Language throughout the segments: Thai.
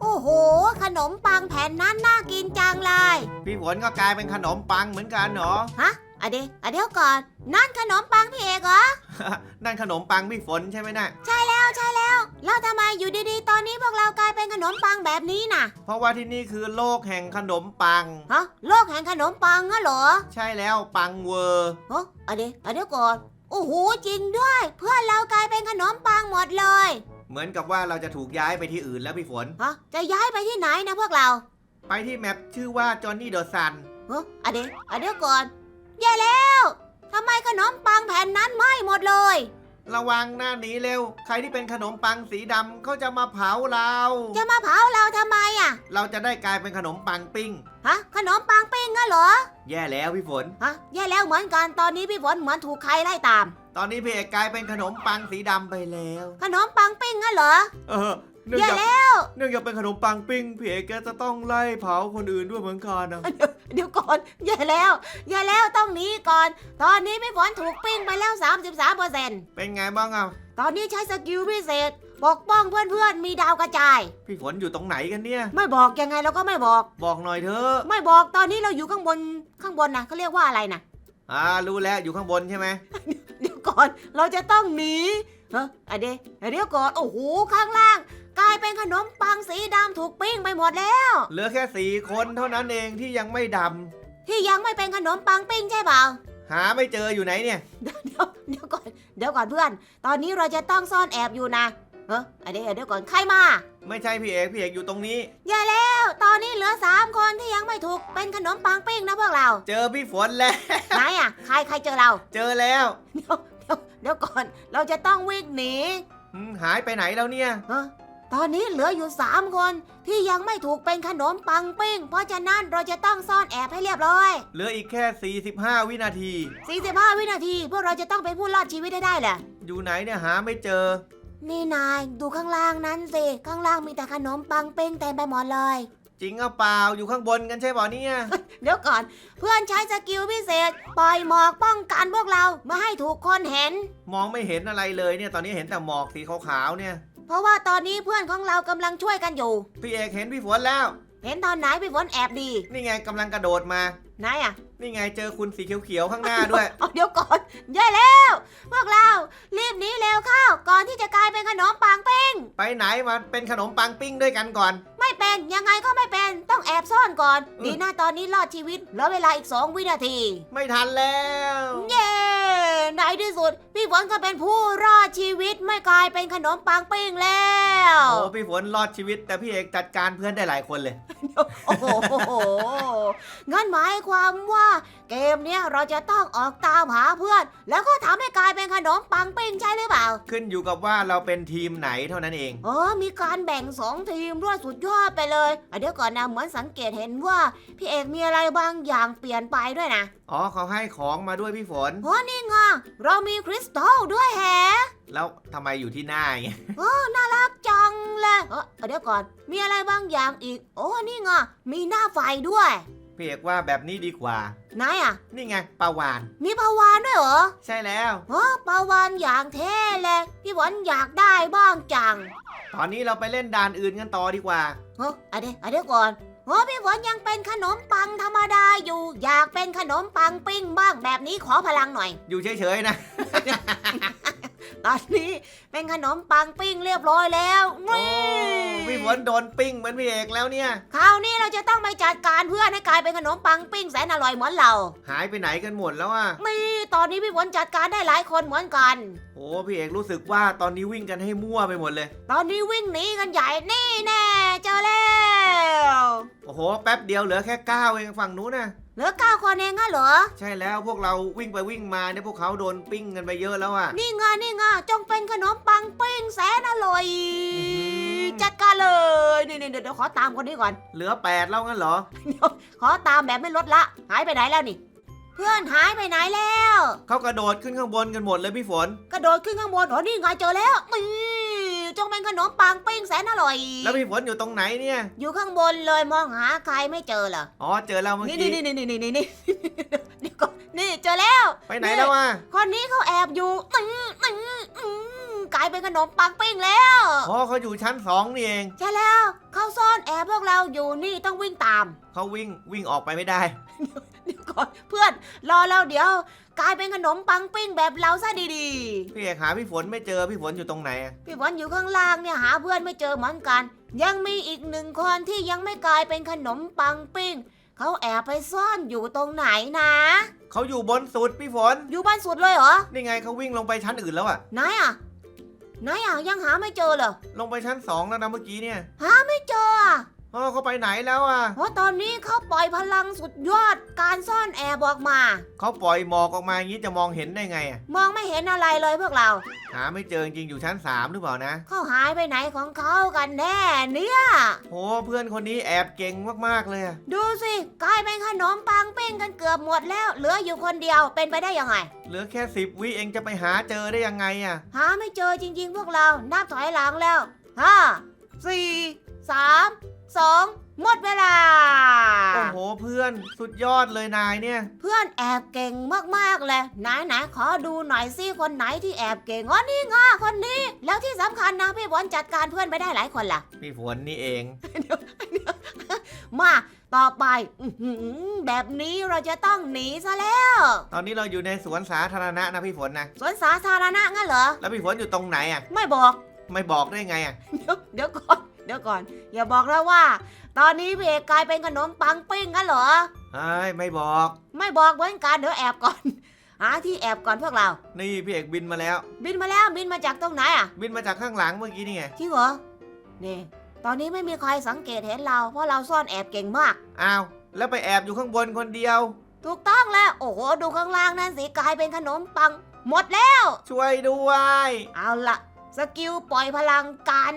โอ้โห ขนมปังแผ่นนั้นน่ากินจังเลย พี่ฝนก็กลายเป็นขนมปังเหมือนกันเหรอ ฮะอะเดี๋ยวอะเดี๋ยวก่อน นั่นขนมปังพี่เอกเหรอ นั่นขนมปังพี่ฝนใช่ไหมนะใช่แล้วใช่แล้ว แล้วทำไมอยู่ดีๆ ตอนนี้พวกเรากลายเป็นขนมปังแบบนี้น่ะ เพราะว่าที่นี่คือโลกแห่งขนมปัง ฮะ โลกแห่งขนมปังเหรอเหรอใช่แล้วปังเวอร์ ฮะอะเดี๋ยวอะเดี๋ยวก่อน โอ้โหจริงด้วย เพื่อนเรากลายเป็นขนมปังหมดเลย เหมือนกับว่าเราจะถูกย้ายไปที่อื่นแล้วพี่ฝน ฮะจะย้ายไปที่ไหนนะพวกเราไปที่แมปชื่อว่าจอห์นนี่เดอะซันฮะอะเดี๋ยวอะเดี๋ยวก่อนแย่แล้วทำไมขนมปังแผ่นนั้นไหม้หมดเลย ระวังหน้าหนีเร็ว ใครที่เป็นขนมปังสีดำเขาจะมาเผาเรา จะมาเผาเราทำไมอะ เราจะได้กลายเป็นขนมปังปิ้ง ฮะ ขนมปังปิ้งงั้นเหรอ แย่แล้วพี่ฝน ฮะ แย่แล้วเหมือนกันตอนนี้พี่ฝนเหมือนถูกใครไล่ตาม ตอนนี้พี่เอกกลายเป็นขนมปังสีดำไปแล้ว ขนมปังปิ้งงั้นเหรอเออเนื่องแย่จากแล้ว เนื่องจากเป็นขนมปังปิ้งพี่เอกแกจะต้องไล่เผาคนอื่นด้วยเหมือนกันนะเดี๋ยวก่อนแย่แล้วแย่แล้วต้องหนีก่อน ตอนนี้พี่ฝนถูกปิ้งไปแล้ว 33เปอร์เซ็นต์เป็นไงบ้างอะตอนนี้ใช้สกิลพิเศษ ปกป้องเพื่อนๆ มีดาวกระจาย พี่ฝนอยู่ตรงไหนกันเนี่ย ไม่บอกยังไงเราก็ไม่บอก บอกหน่อยเถอะไม่บอกตอนนี้เราอยู่ข้างบนข้างบนนะเขาเรียกว่าอะไรนะ อ่ารู้แล้วอยู่ข้างบนใช่ไหม เดี๋ยวก่อนเราจะต้องหนีเฮ้ยอะเดยวเดี๋ยวก่อน โอ้โห ข้างล่าง กลายเป็นขนมปังสีดำถูกปิ้งไปหมดแล้ว เหลือแค่สี่คนเท่านั้นเองที่ยังไม่ดที่ยังไม่เป็นขนมปังปิ้งใช่เปล่าำหาไม่เจออยู่ไหนเนี่ย เดี๋ยวเดี๋ยวก่อน เดี๋ยวก่อนเพื่อน ตอนนี้เราจะต้องซ่อนแอบอยู่นะ เฮ้ยอะเดี๋ยวเดี๋ยวก่อน ใครมา ไม่ใช่พี่เอกพี่เอกอยู่ตรงนี้ อย่าแล้ว ตอนนี้เหลือสามคนที่ยังไม่ถูกเป็นขนมปังปิ้งนะพวกเรา เจอพี่ฝนแล้ว ไหนอะ ใครใครเจอเรา เจอแล้ว เดี๋ยว เดี๋ยวเดี๋ยวก่อน เราจะต้องวิ่งหนีหืมหายไปไหนแล้วเนี่ยเฮ้ยตอนนี้เหลืออยู่สามคนที่ยังไม่ถูกเป็นขนมปังปิ้ง เพราะฉะนั้นเราจะต้องซ่อนแอบให้เรียบร้อย เหลืออีกแค่ 45 วินาที 45 วินาที พวกเราจะต้องเป็นผู้รอดชีวิตให้ได้แหละ อยู่ไหนเนี่ยหาไม่เจอ นี่นาย ดูข้างล่างนั้นสิ ข้างล่างมีแต่ขนมปังปิ้งเต็มไปหมดเลย จริงหรือเปล่าอยู่ข้างบนกันใช่เปล่าเนี่ย เดี๋ยวก่อน เพื่อนใช้สกิลพิเศษ ปล่อยหมอกป้องกันพวกเราไม่ให้ถูกคนเห็น มองไม่เห็นอะไรเลยเนี่ยตอนนี้เห็นแต่หมอกสีขาวๆเนี่ย เพราะว่าตอนนี้เพื่อนของเรากำลังช่วยกันอยู่ พี่เอกเห็นพี่ฝนแล้ว เห็นตอนไหนพี่ฝนแอบดีนี่ไงกำลังกระโดดมา ไหนอะนี่ไงเจอคุณสีเขียวๆข้างหน้าด้วย เอาเดี๋ยวก่อนแย่แล้ว พวกเรารีบหนีเร็วเข้า ก่อนที่จะกลายเป็นขนมปังปิ้ง ไปไหนมาเป็นขนมปังปิ้งด้วยกันก่อน ไม่เป็นยังไงก็ไม่เป็นต้องแอบซ่อนก่อน อืม ดีนะตอนนี้รอดชีวิตเหลือเวลาอีก 2 วินาที ไม่ทันแล้ว เย้ ในที่สุด พี่ฝนก็เป็นผู้รอดชีวิตไม่กลายเป็นขนมปังปิ้งแล้วโอ้พี่ฝนรอดชีวิต แต่พี่เอกจัดการเพื่อนได้หลายคนเลย โอ้โหงั้นหมายความว่าเกมเนี้ยเราจะต้องออกตามหาเพื่อน แล้วก็ทำให้กลายเป็นขนมปังปิ้งใช่หรือเปล่า ขึ้นอยู่กับว่าเราเป็นทีมไหนเท่านั้นเองเออมีการแบ่งสองทีมด้วยสุดยอดไปเลยอะเดี๋ยวก่อนนะเหมือนสังเกตเห็นว่า พี่เอกมีอะไรบางอย่างเปลี่ยนไปด้วยนะอ๋อเขาให้ของมาด้วยพี่ฝนโอ้นี่ไงเรามีคริสตัลด้วยแฮะแล้วทำไมอยู่ที่หน้าอย่างเงี้ยรักจังเลยเออเดี๋ยวก่อน มีอะไรบางอย่างอีก โอ้นี่ไงมีหน้าไฟด้วย พี่เอกว่าแบบนี้ดีกว่า ไหนอะ นี่ไงปลาวาน มีปลาวานด้วยเหรอใช่แล้ว โอ้ปลาวานอย่างเท่เลยพี่ฝนอยากได้บ้างจังตอนนี้เราไปเล่นด่านอื่นกันต่อดีกว่าเฮ้ยอะเดี๋ยวอะเดี๋ยวก่อน โอ้พี่ฝนยังเป็นขนมปังธรรมดาอยู่ อยากเป็นขนมปังปิ้งบ้างแบบนี้ขอพลังหน่อย อยู่เฉยๆนะ ตอนนี้เป็นขนมปังปิ้งเรียบร้อยแล้วโอ้นี่พี่ฝนโดนปิ้งเหมือนพี่เอกแล้วเนี่ย คราวนี้เราจะต้องไปจัดการเพื่อนให้กลายเป็นขนมปังปิ้งแสนอร่อยเหมือนเราหายไปไหนกันหมดแล้วอะนี่ตอนนี้พี่ฝนจัดการได้หลายคนเหมือนกัน โอ้พี่เอกรู้สึกว่าตอนนี้วิ่งกันให้มั่วไปหมดเลย ตอนนี้วิ่งหนีกันใหญ่นี่แน่เจอแล้ว โอ้โห แป๊บเดียวเหลือแค่ก้าวเองฝั่งนู้นนะเหลือเก้าคนเองอะเหรอ ใช่แล้วพวกเราวิ่งไปวิ่งมาเนี่ยพวกเขาโดนปิ้งกันไปเยอะแล้วอะนี่ไงนี่ไงจงเป็นขนมปังปิ้งแสนอร่อยอื้อหือจัดการเลยนี่นี่เดี๋ยวเดี๋ยวขอตามคนนี้ก่อน เหลือแปดแล้วงั้นเหรอ ขอตามแบบไม่ลดละ หายไปไหนแล้วนี่ เพื่อนหายไปไหนแล้ว เขากระโดดขึ้นข้างบนกันหมดเลยพี่ฝน กระโดดขึ้นข้างบนอ๋อนี่ไงเจอแล้วนี่ จงเป็นขนมปังปิ้งแสนอร่อย แล้วพี่ฝนอยู่ตรงไหนเนี่ย อยู่ข้างบนเลยมองหาใครไม่เจอเหรอ อ๋อเจอแล้วเมื่อนี่กี้ นี่นี่นี่นี่นี่นี่เดี๋ยวก่อนนี่เจอแล้ว ไปไหนแล้วอะคนนี้เขาแอบอยู่อื้ออื้ออื้อกลายเป็นขนมปังปิ้งแล้ว อ๋อเขาอยู่ชั้นสองนี่เอง ใช่แล้ว เขาซ่อนแอบพวกเราอยู่นี่ต้องวิ่งตาม เขาวิ่งวิ่งออกไปไม่ได้ เดี๋ยวก่อนเพื่อนรอเราเดี๋ยว กลายเป็นขนมปังปิ้งแบบเราซะดีพี่เอกหาพี่ฝนไม่เจอพี่ฝนอยู่ตรงไหนอะๆ พี่ฝนอยู่ข้างล่างเนี่ยหาเพื่อนไม่เจอเหมือนกัน ยังมีอีกหนึ่งคนที่ยังไม่กลายเป็นขนมปังปิ้ง เขาแอบไปซ่อนอยู่ตรงไหนนะ เขาอยู่บนสุดพี่ฝน อยู่บ้านสุดเลยเหรอ นี่ไงเขาวิ่งลงไปชั้นอื่นแล้วอะไหนอะไหนอะยังหาไม่เจอเหรอลงไปชั้นสองแล้วนะเมื่อกี้เนี่ย หาไม่เจออะ อ๋อเขาไปไหนแล้วอะเพราะตอนนี้เขาปล่อยพลังสุดยอดการซ่อนแอบออกมา เขาปล่อยหมอกออกมาอย่างนี้จะมองเห็นได้ไงอะมองไม่เห็นอะไรเลยพวกเรา หาไม่เจอจริงๆอยู่ชั้นสามหรือเปล่านะ เขาหายไปไหนของเขากันแน่เนี่ยโหเพื่อนคนนี้แอบเก่งมากๆเลยอะดูสิกลายเป็นขนมปังปิ้งกันเกือบหมดแล้ว เหลืออยู่คนเดียวเป็นไปได้ยังไง เหลือแค่สิบวิเองจะไปหาเจอได้ยังไงอะหาไม่เจอจริง ๆ พวกเรานับถอยหลังแล้วห้าสี่สาม สองหมดเวลา โอ้โหเพื่อนสุดยอดเลยนายเนี่ย เพื่อนแอบเก่งมากๆเลยไหนไหนๆขอดูหน่อยสิคนไหนที่แอบเก่งอ๋อนี่ไงคนนี้ แล้วที่สำคัญนะพี่บอลจัดการเพื่อนไปได้หลายคนล่ะ พี่ฝนนี่เอง มาต่อไปอื้อหือแบบนี้เราจะต้องหนีซะแล้ว ตอนนี้เราอยู่ในสวนสาธารณะนะพี่ฝนนะสวนสาธารณะงั้นเหรอ แล้วพี่ฝนอยู่ตรงไหนอะไม่บอก ไม่บอกได้ไงอะเดี๋ยวเดี๋ยวก่อน เดี๋ยวก่อน อย่าบอกแล้วว่า ตอนนี้พี่เอกกลายเป็นขนมปังปิ้งงั้นเหรอเฮ้ยไม่บอก ไม่บอกเหมือนกันเดี๋ยวแอบก่อน หาที่แอบก่อนพวกเรา นี่พี่เอกบินมาแล้ว บินมาแล้วบินมาจากตรงไหนอะบินมาจากข้างหลังเมื่อกี้นี่ไงจริงเหรอนี่ ตอนนี้ไม่มีใครสังเกตเห็นเรา เพราะเราซ่อนแอบเก่งมาก อ้าวแล้วไปแอบอยู่ข้างบนคนเดียว ถูกต้องแล้ว โอ้โหดูข้างล่างนั่นสิกลายเป็นขนมปัง หมดแล้ว ช่วยด้วย เอาละ สกิลปล่อยพลังกัน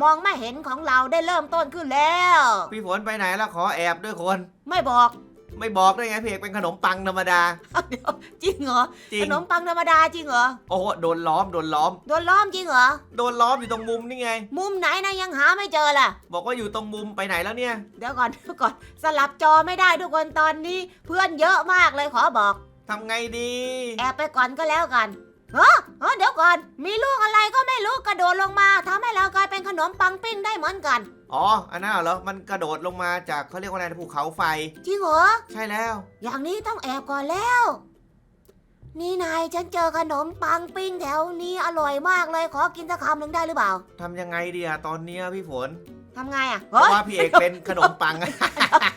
มองไม่เห็นของเราได้เริ่มต้นขึ้นแล้ว พี่ฝนไปไหนแล้วขอแอบด้วยคน ไม่บอก ไม่บอกได้ไงพี่เอกเป็นขนมปังธรรมดา เดี๋ยวจริงเหรอจริขงนมปังธรรมดาจริงเหรอโอ้โหโดนล้อมโดนล้อม โดนล้อมจริงเหรอโดนล้อมอยู่ตรงมุมนี่ไง มุมไหนนะยังหาไม่เจอล่ะ บอกว่าอยู่ตรงมุมไปไหนแล้วเนี่ย เดี๋ยวก่อนเดี๋ยวก่อนสลับจอไม่ได้ทุกคนตอนนี้ เพื่อนเยอะมากเลยขอบอกทำไงดี แอบไปก่อนก็แล้วกัน เฮ้อเฮ้อเดี๋ยวก่อน มีลูกอะไรก็ไม่รู้กระโดดลงมาทำให้เรากลายเป็นขนมปังปิ้งได้เหมือนกัน อ๋อ อันนั้นเหรอ มันกระโดดลงมาจากเขาเรียกว่าอะไรนะภูเขาไฟ จริงเหรอ ใช่แล้ว อย่างนี้ต้องแอบก่อนแล้ว นี่นายฉันเจอขนมปังปิ้งแถวนี้อร่อยมากเลยขอกินสักคำหนึ่งได้หรือเปล่า ทำยังไงดีอะตอนเนี้ยพี่ฝน ทำไงอะเพราะว่าพี่เอกเป็นขนมปัง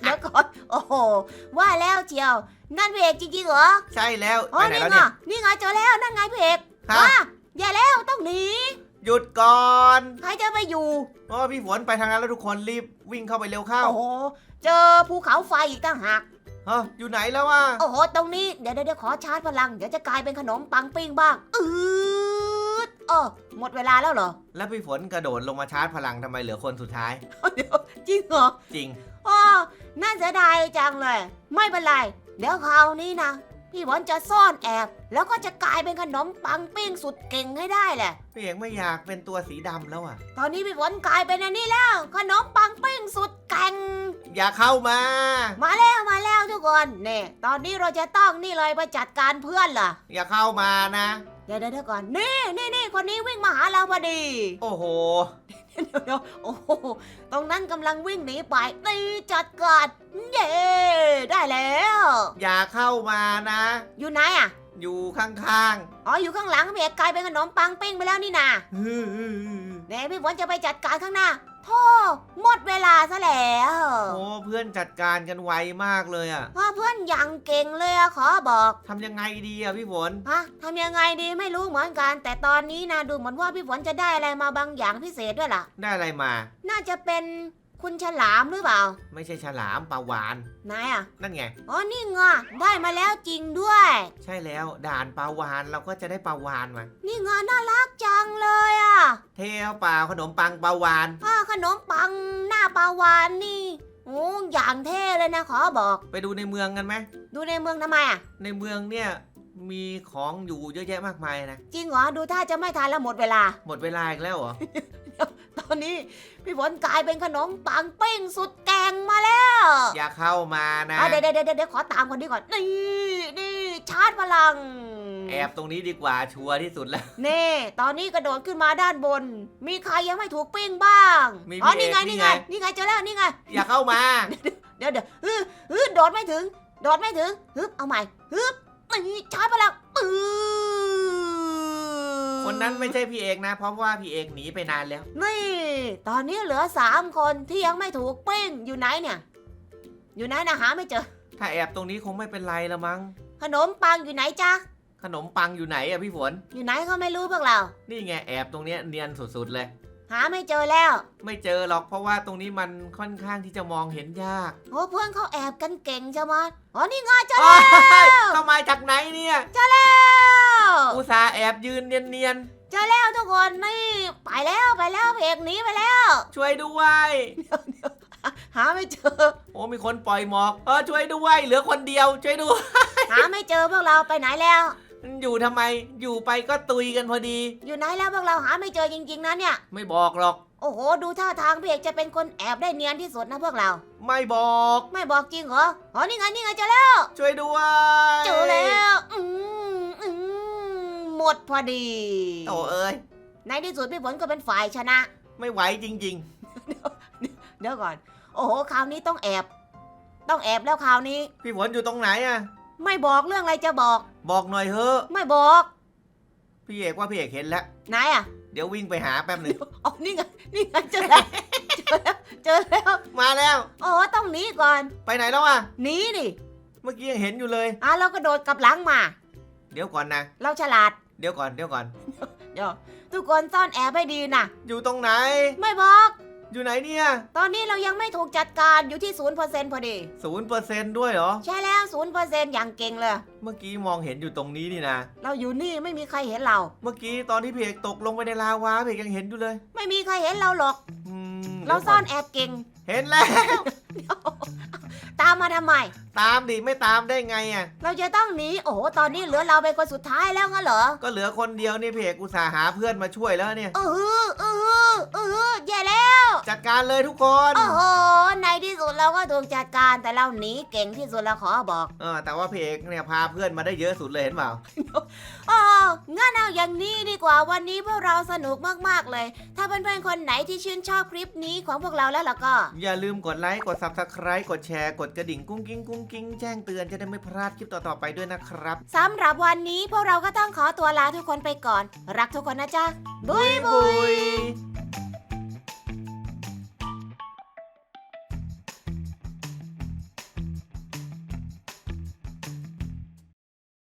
เดี๋ยวก่อนโอ้โหว่าแล้วเชียว นั่นพี่เอกจริงๆเหรอใช่แล้วอ๋ไปอไหนนี่แล้วไงเนี่ยนี่ไงเจอแล้วนั่นไงพี่เอกฮะว้าอย่าแล้วต้องหนีหยุดก่อนใครจะไปอยู่ เพราะว่าพี่ฝนไปทางนั้นแล้วทุกคนรีบวิ่งเข้าไปเร็วเข้าโอ้โห เจอภูเขาไฟอีกต่างหากฮะอยู่ไหนแล้ววะโอ้โห ตรงนี้ เดี๋ยวเดี๋ยวเดี๋ยวขอชาร์จพลัง เดี๋ยวจะกลายเป็นขนมปังปิ้งบ้าง อืด เออ หมดเวลาแล้วเหรอ แล้วพี่ฝนกระโดดลงมาชาร์จพลังทำไมเหลือคนสุดท้าย เดี๋ยวจริงเหรอจริง อ๋อน่าเสียดายจังเลย ไม่เป็นไร เดี๋ยวคราวนี้นะ พี่บอลจะซ่อนแอบ แล้วก็จะกลายเป็นขนมปังปิ้งสุดเก่งให้ได้แหละ พี่เอกไม่อยากเป็นตัวสีดำแล้วอะ ตอนนี้พี่ฝนกลายเป็นอันนี้แล้ว ขนมปังปิ้งสุดแก่ง อย่าเข้ามา มาแล้วมาแล้วทุกคนเนี่ยตอนนี้เราจะต้องนี่เลยไปจัดการเพื่อนล่ะ อย่าเข้ามานะ เดี๋ยวเดี๋ยวเดี๋ยวก่อนนี่นี่นี่คนนี้วิ่งมาหาเราพอดี โอ้โห เดี๋ยวเดี๋ยวโอ้โหตรงนั้นกำลังวิ่งหนีไปตีจัดการเย้ได้แล้ว อย่าเข้ามานะ อยู่ไหนอะ อยู่ข้างอ๋ออยู่ข้างหลังพี่เอกกลายเป็นขนมปังปิ้งไปแล้วนี่นาๆเน่พี่ฝนจะไปจัดการข้างหน้า โธ่หมดเวลาซะแล้วโอ้เพื่อนจัดการกันไวมากเลยอะพ่อเพื่อนอย่างเก่งเลยอะขอบอกทำยังไงดีอะพี่ฝนฮะทำยังไงดีไม่รู้เหมือนกัน แต่ตอนนี้นะดูเหมือนว่าพี่ฝนจะได้อะไรมาบางอย่างพิเศษด้วยล่ะ ได้อะไรมา น่าจะเป็น คุณฉลามหรือเปล่า ไม่ใช่ฉลามปลาวานไหนายอะนั่นไง อ๋อ นี่ไงได้มาแล้วจริงด้วย ใช่แล้วด่านปลาวานเราก็จะได้ปลาวานมานี่ไงน่ารักจังเลยอะเทวเปล่าขนมปังปลาวานพ่อขนมปังหน้าปลาวานนี่โอ้อย่างเท่เลยนะขอบอก ไปดูในเมืองกันไหมดูในเมืองทำไมอะในเมืองเนี่ยมีของอยู่เยอะแยะมากมายนะ จริงเหรอ ดูท่าจะไม่ทันแล้วหมดเวลา หมดเวลาอีกแล้วเหรอ ตอนนี้พี่ฝนกลายเป็นขนมปังปิ้งสุดแกงมาแล้วอย่าเข้ามานะอะเดี๋ยวเดี๋ยวเดี๋ยวเดี๋ยวขอตามคนนี้ก่อน นี่นี่ชาร์จพลัง แอบตรงนี้ดีกว่าชัวร์ที่สุดแล้ว เน่ตอนนี้กระโดดขึ้นมาด้านบน มีใครยังไม่ถูกปิ้งบ้างมีอ๋อพี่นี่ไงเอกนี่ไงนี่ไงนี่ไงเจอแล้วนี่ไง อย่าเข้ามา เดี๋ยวเดี๋ยวฮึฮึโดดไม่ถึง โดดไม่ถึงฮึบเอาใหม่ฮึบนี่ช้าไปแล้วปื้อ คนนั้นไม่ใช่พี่เอกนะ เพราะว่าพี่เอกหนีไปนานแล้ว นี่ ตอนนี้เหลือสามคนที่ยังไม่ถูกปิ้งอยู่ไหนเนี่ย อยู่ไหนนะหาไม่เจอ ถ้าแอบตรงนี้คงไม่เป็นไรละมั้ง ขนมปังอยู่ไหนจ๊ะ ขนมปังอยู่ไหนอะพี่ฝน อยู่ไหนก็ไม่รู้พวกเรา นี่ไงแอบตรงเนี้ยเนียนสุดๆเลย หาไม่เจอแล้ว ไม่เจอหรอกเพราะว่าตรงนี้มันค่อนข้างที่จะมองเห็นยากโอ้เพื่อนเขาแอบกันเก่งใช่ไหมอ๋อนี่ไงเจอโอ๊แล้วยเข้ามาจากไหนเนี่ยแล้วอุตส่าห์แอบยืนเนียนเจอแล้วทุกคนนี่ไปแล้วไปแล้วเพกหนีไปแล้ว ๆช่วยด้วยหาไม่เจอ โอ้มีคนปล่อยหมอกเออช่วยด้วย เหลือคนเดียวช่วยด้วย หาไม่เจอพวกเราไปไหนแล้ว อยู่ทำไม อยู่ไปก็ตุยกันพอดี อยู่ไหนแล้วพวกเราหาไม่เจอจริง ๆนะเนี่ย ไม่บอกหรอก โอ้โห ดูท่าทางพี่เอกจะเป็นคนแอบได้เนียนที่สุดนะพวกเรา ไม่บอก ไม่บอกจริงเหรออ๋อนี่ไงนี่ไงเจอแล้วช่วยด้วยเจอแล้วอืมอืมหมดพอดีโตเอ้ย ในที่สุดพี่ฝนก็เป็นฝ่ายชนะ ไม่ไหวจริง เดี๋ยวก่อน โอ้โห คราวนี้ต้องแอบ ต้องแอบแล้วคราวนี้ ๆ พี่ฝนอยู่ตรงไหนอะ ไม่บอกเรื่องอะไรจะบอก บอกหน่อยเถอะ ไม่บอกพี่เอกว่าพี่เอกเห็นแล้ว ไหนอะเดี๋ยววิ่งไปหาแป๊บหนึ่งอ๋อนี่ไงนี่ไงเจอแล้วเจอแล้วเจอแล้วมาแล้ว โอ้ต้องหนีก่อนไปไหนแล้วอะหนีดิเมื่อกี้ยังเห็นอยู่เลย อะเรากระโดดกลับหลังมา เดี๋ยวก่อนนะ เราฉลาดเดี๋ยวก่อนเดี๋ยวก่อน เดี๋ยวทุกคนซ่อนแอบให้ดีนะอยู่ตรงไหน ไม่บอก อยู่ไหนเนี่ยตอนนี้เรายังไม่ถูกจัดการอยู่ที่ศูนย์เปอร์เซ็นต์พอดี ศูนย์เปอร์เซนต์ด้วยเหรอ ใช่แล้วศูนย์เปอร์เซ็นต์อย่างเก่งเลย เมื่อกี้มองเห็นอยู่ตรงนี้นี่นะ เราอยู่นี่ไม่มีใครเห็นเรา เมื่อกี้ตอนที่พี่เอกตกลงไปในลาวาพี่เอกยังเห็นอยู่เลยไม่มีใครเห็นเราหรอก อืมเราซ่อนแอบเก่ง เห็นแล้ว ตามมาทำไม ตามดิไม่ตามได้ไงอะ เราจะต้องหนี โอ้โห ตอนนี้เหลือเราเป็นคนสุดท้ายแล้วงั้นเหรอ ก็เหลือคนเดียวนี่พี่เอกอุตส่าห์หาเพื่อนมาช่วยแล้วเนี่ย เออเออเออแย่แล้ว จัดการเลยทุกคน โอ้โห ในที่สุดเราก็ถูกจัดการ แต่เราหนีเก่งที่สุดแล้วขอบอก เออ แต่ว่าพี่เอกเนี่ยพาเพื่อนมาได้เยอะสุดเลยเห็นเปล่าอ๋องั้นเอาอย่างนี้ดีกว่าวันนี้พวกเราสนุกมากๆเลย ถ้าเพื่อนๆคนไหนที่ชื่นชอบคลิปนี้ของพวกเราแล้วล่ะก็ อย่าลืมกดไลค์ กด subscribe กดแชร์ กดกระดิ่งกุ้งกิ้งกุ้งกิ้งแจ้งเตือนจะได้ไม่พลาดคลิปต่อๆไปด้วยนะครับ สำหรับวันนี้พวกเราก็ต้องขอตัวลาทุกคนไปก่อน รักทุกคนนะจ๊ะ บุยบุยย